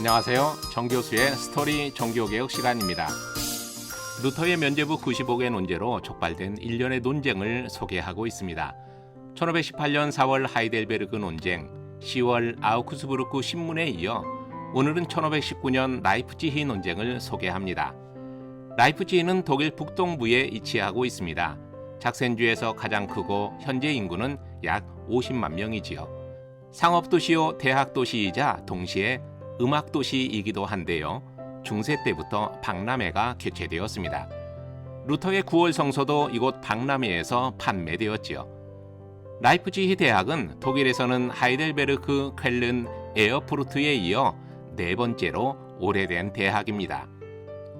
안녕하세요. 정교수의 스토리 종교개혁 시간입니다. 루터의 면죄부 95개 논제로 촉발된 일련의 논쟁을 소개하고 있습니다. 1518년 4월 하이델베르그 논쟁, 10월 아우크스부르크 신문에 이어 오늘은 1519년 라이프치히 논쟁을 소개합니다. 라이프치히는 독일 북동부에 위치하고 있습니다. 작센주에서 가장 크고 현재 인구는 약 50만 명이지요. 상업도시요 대학도시이자 동시에 음악 도시이기도 한데요. 중세 때부터 박람회가 개최되었습니다. 루터의 9월 성서도 이곳 박람회에서 판매되었지요. 라이프치히 대학은 독일에서는 하이델베르크, 쾰른, 에어푸르트에 이어 네 번째로 오래된 대학입니다.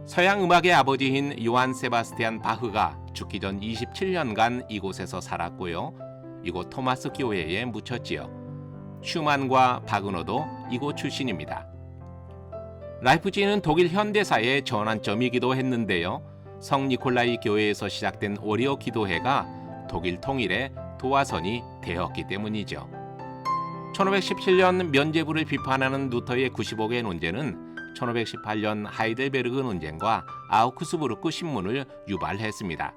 서양 음악의 아버지인 요한 세바스티안 바흐가 죽기 전 27년간 이곳에서 살았고요. 이곳 토마스 교회에 묻혔지요. 슈만과 바그너도 이곳 출신입니다. 라이프치히는 독일 현대사의 전환점이기도 했는데요. 성 니콜라이 교회에서 시작된 오리오 기도회가 독일 통일의 도화선이 되었기 때문이죠. 1517년 면죄부를 비판하는 루터의 95개 논제는 1518년 하이델베르그 논쟁과 아우크스부르크 신문을 유발했습니다.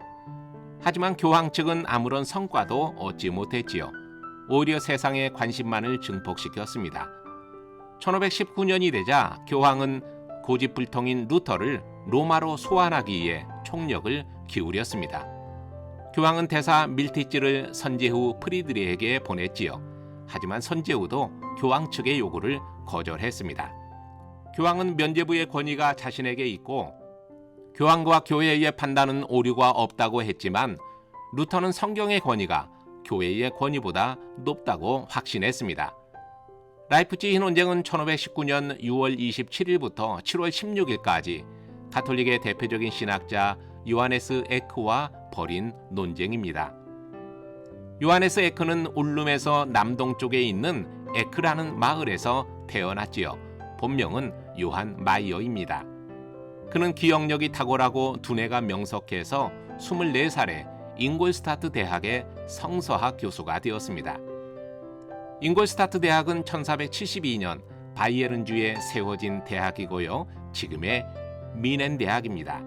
하지만 교황 측은 아무런 성과도 얻지 못했지요. 오히려 세상의 관심만을 증폭시켰습니다. 1519년이 되자 교황은 고집불통인 루터를 로마로 소환하기 위해 총력을 기울였습니다. 교황은 대사 밀티지를 선제후 프리드리에게 보냈지요. 하지만 선제후도 교황 측의 요구를 거절했습니다. 교황은 면죄부의 권위가 자신에게 있고 교황과 교회의 판단은 오류가 없다고 했지만 루터는 성경의 권위가 교회의 권위보다 높다고 확신했습니다. 라이프치히 논쟁은 1519년 6월 27일부터 7월 16일까지 가톨릭의 대표적인 신학자 요하네스 에크와 벌인 논쟁입니다. 요하네스 에크는 울룸에서 남동쪽에 있는 에크라는 마을에서 태어났지요. 본명은 요한 마이어입니다. 그는 기억력이 탁월하고 두뇌가 명석해서 24살에 잉골스타트 대학의 성서학 교수가 되었습니다. 잉골스타트 대학은 1472년 바이에른주에 세워진 대학이고요. 지금의 미넨 대학입니다.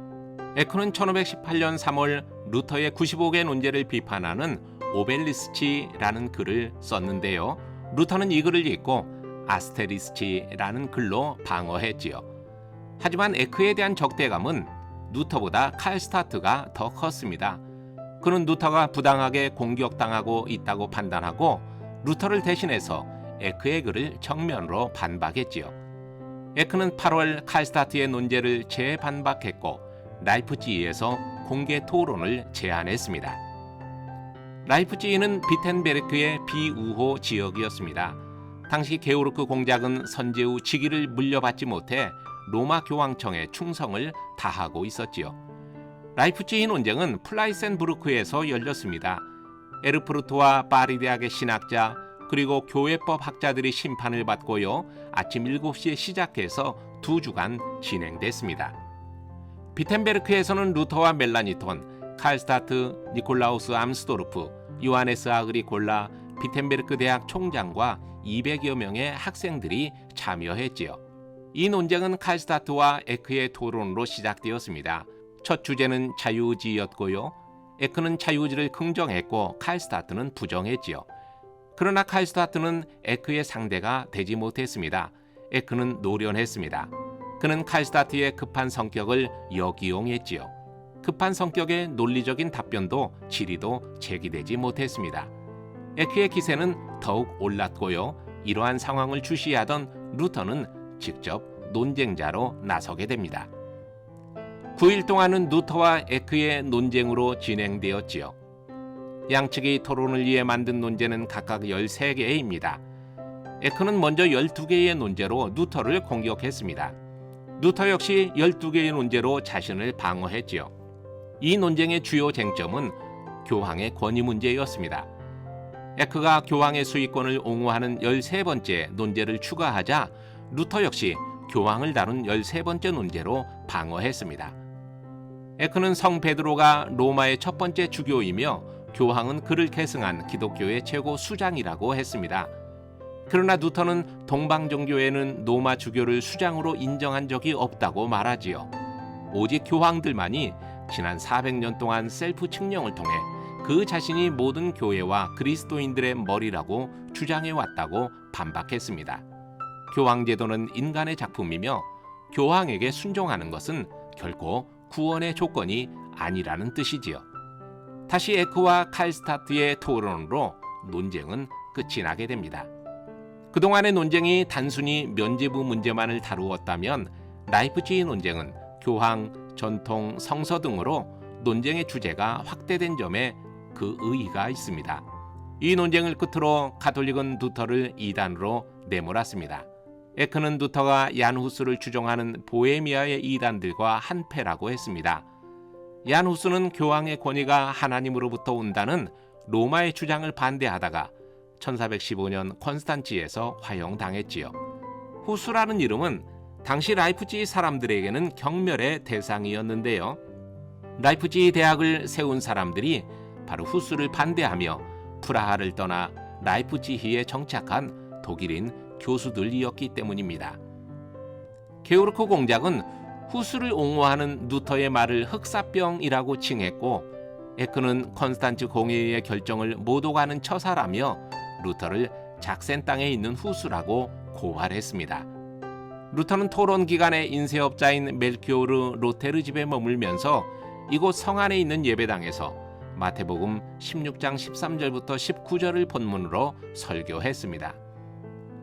에크는 1518년 3월 루터의 95개 논제를 비판하는 오벨리스치라는 글을 썼는데요. 루터는 이 글을 읽고 아스테리스치라는 글로 방어했지요. 하지만 에크에 대한 적대감은 루터보다 칼스타트가 더 컸습니다. 그는 루터가 부당하게 공격당하고 있다고 판단하고 루터를 대신해서 에크의 글을 정면으로 반박했지요. 에크는 8월 칼스타트의 논제를 재반박했고 라이프치히에서 공개 토론을 제안했습니다. 라이프치히는 비텐베르크의 비우호 지역이었습니다. 당시 게오르크 공작은 선제후 직위를 물려받지 못해 로마 교황청에 충성을 다하고 있었지요. 라이프치히 논쟁은 플라이센부르크에서 열렸습니다. 에르프루트와 파리 대학의 신학자 그리고 교회법 학자들이 심판을 받고요. 아침 7시에 시작해서 두 주간 진행됐습니다. 비텐베르크에서는 루터와 멜라니톤, 칼스타트, 니콜라우스 암스도르프, 요하네스 아그리콜라, 비텐베르크 대학 총장과 200여 명의 학생들이 참여했지요. 이 논쟁은 칼스타트와 에크의 토론으로 시작되었습니다. 첫 주제는 자유의지였고요. 에크는 자유의지를 긍정했고 칼스타트는 부정했지요. 그러나 칼스타트는 에크의 상대가 되지 못했습니다. 에크는 노련했습니다. 그는 칼스타트의 급한 성격을 역이용했지요. 급한 성격의 논리적인 답변도 질의도 제기되지 못했습니다. 에크의 기세는 더욱 올랐고요. 이러한 상황을 주시하던 루터는 직접 논쟁자로 나서게 됩니다. 9일 동안은 루터와 에크의 논쟁으로 진행되었지요. 양측이 토론을 위해 만든 논제는 각각 13개입니다. 에크는 먼저 12개의 논제로 루터를 공격했습니다. 루터 역시 12개의 논제로 자신을 방어했지요. 이 논쟁의 주요 쟁점은 교황의 권위 문제였습니다. 에크가 교황의 수익권을 옹호하는 13번째 논제를 추가하자 루터 역시 교황을 다룬 13번째 논제로 방어했습니다. 에크는 성 베드로가 로마의 첫 번째 주교이며 교황은 그를 계승한 기독교의 최고 수장이라고 했습니다. 그러나 누터는 동방종교에는 노마 주교를 수장으로 인정한 적이 없다고 말하지요. 오직 교황들만이 지난 400년 동안 셀프 측령을 통해 그 자신이 모든 교회와 그리스도인들의 머리라고 주장해 왔다고 반박했습니다. 교황 제도는 인간의 작품이며 교황에게 순종하는 것은 결코 구원의 조건이 아니라는 뜻이지요. 다시 에크와 칼스타트의 토론으로 논쟁은 끝이 나게 됩니다. 그동안의 논쟁이 단순히 면제부 문제만을 다루었다면 라이프치히 논쟁은 교황, 전통, 성서 등으로 논쟁의 주제가 확대된 점에 그 의의가 있습니다. 이 논쟁을 끝으로 가톨릭은 누터를 이단으로 내몰았습니다. 에크는 누터가 얀 후스를 추종하는 보헤미아의 이단들과 한패라고 했습니다. 얀 후스는 교황의 권위가 하나님으로부터 온다는 로마의 주장을 반대하다가 1415년 콘스탄치에서 화형당했지요. 후스라는 이름은 당시 라이프치히 사람들에게는 경멸의 대상이었는데요. 라이프치히 대학을 세운 사람들이 바로 후스를 반대하며 프라하를 떠나 라이프치히에 정착한 독일인 교수들이었기 때문입니다. 게오르크 공작은 후스를 옹호하는 누터의 말을 흑사병이라고 칭했고 에크는 컨스탄츠 공회의 결정을 못 오가는 처사라며 루터를 작센 땅에 있는 후수라고 고발했습니다. 루터는 토론 기간에 인쇄업자인 멜키오르 로테르 집에 머물면서 이곳 성 안에 있는 예배당에서 마태복음 16장 13절부터 19절을 본문으로 설교했습니다.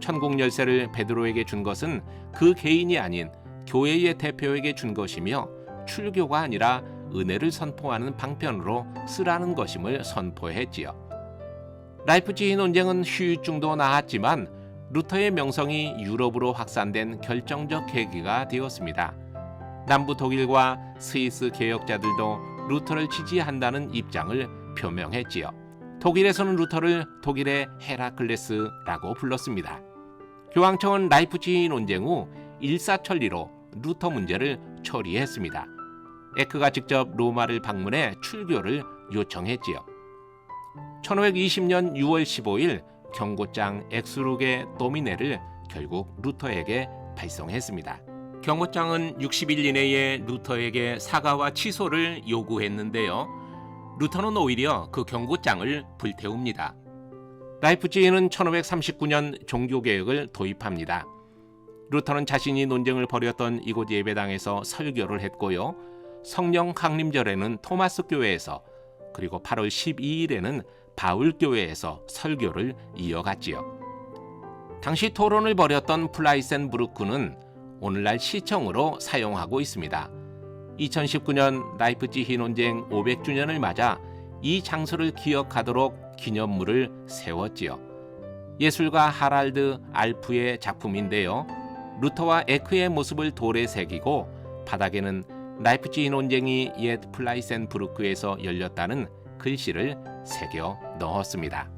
천국 열쇠를 베드로에게 준 것은 그 개인이 아닌 교회의 대표에게 준 것이며 출교가 아니라 은혜를 선포하는 방편으로 쓰라는 것임을 선포했지요. 라이프치히 논쟁은 휴유증도 나았지만 루터의 명성이 유럽으로 확산된 결정적 계기가 되었습니다. 남부 독일과 스위스 개혁자들도 루터를 지지한다는 입장을 표명했지요. 독일에서는 루터를 독일의 헤라클레스라고 불렀습니다. 교황청은 라이프치히 논쟁 후 일사천리로 루터 문제를 처리했습니다. 에크가 직접 로마를 방문해 출교를 요청했지요. 1520년 6월 15일 경고장 엑스룩의 도미네를 결국 루터에게 발송했습니다. 경고장은 60일 이내에 루터에게 사과와 취소를 요구했는데요. 루터는 오히려 그 경고장을 불태웁니다. 라이프치히는 1539년 종교개혁을 도입합니다. 루터는 자신이 논쟁을 벌였던 이곳 예배당에서 설교를 했고요. 성령 강림절에는 토마스 교회에서 그리고 8월 12일에는 바울 교회에서 설교를 이어갔지요. 당시 토론을 벌였던 플라이센부르크는 오늘날 시청으로 사용하고 있습니다. 2019년 라이프치히 논쟁 500주년을 맞아 이 장소를 기억하도록 기념물을 세웠지요. 예술가 하랄드 알프의 작품인데요. 루터와 에크의 모습을 돌에 새기고 바닥에는 라이프치히 논쟁이 옛 플라이센부르크에서 열렸다는 글씨를 새겨 넣었습니다.